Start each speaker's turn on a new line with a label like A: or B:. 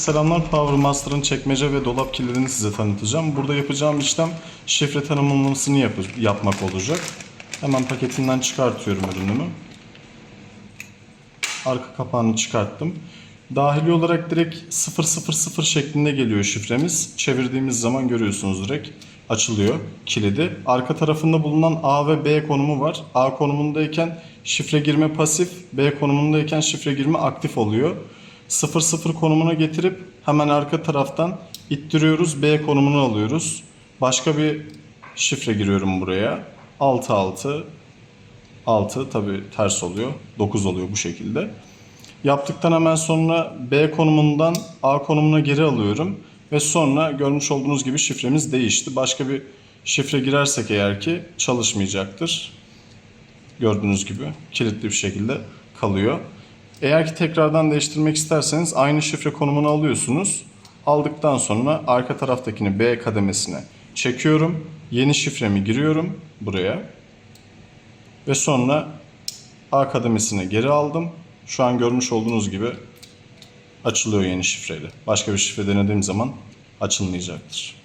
A: Selamlar Power Master'ın çekmece ve dolap kilidini size tanıtacağım. Burada yapacağım işlem şifre tanımlamasını yap- yapmak olacak. Hemen paketinden çıkartıyorum ürünümü. Arka kapağını çıkarttım. Dahili olarak direkt 000 şeklinde geliyor şifremiz. Çevirdiğimiz zaman görüyorsunuz direkt açılıyor kilidi. Arka tarafında bulunan A ve B konumu var. A konumundayken şifre girme pasif, B konumundayken şifre girme aktif oluyor. 00 konumuna getirip hemen arka taraftan ittiriyoruz. B konumunu alıyoruz. Başka bir şifre giriyorum buraya. 66 6 tabi ters oluyor. 9 oluyor bu şekilde. Yaptıktan hemen sonra B konumundan A konumuna geri alıyorum. Ve sonra görmüş olduğunuz gibi şifremiz değişti. Başka bir şifre girersek eğer ki çalışmayacaktır. Gördüğünüz gibi kilitli bir şekilde kalıyor. Eğer ki tekrardan değiştirmek isterseniz aynı şifre konumunu alıyorsunuz. Aldıktan sonra arka taraftakini B kademesine çekiyorum. Yeni şifremi giriyorum buraya. Ve sonra A kademesine geri aldım. Şu an görmüş olduğunuz gibi açılıyor yeni şifreyle. Başka bir şifre denediğim zaman açılmayacaktır.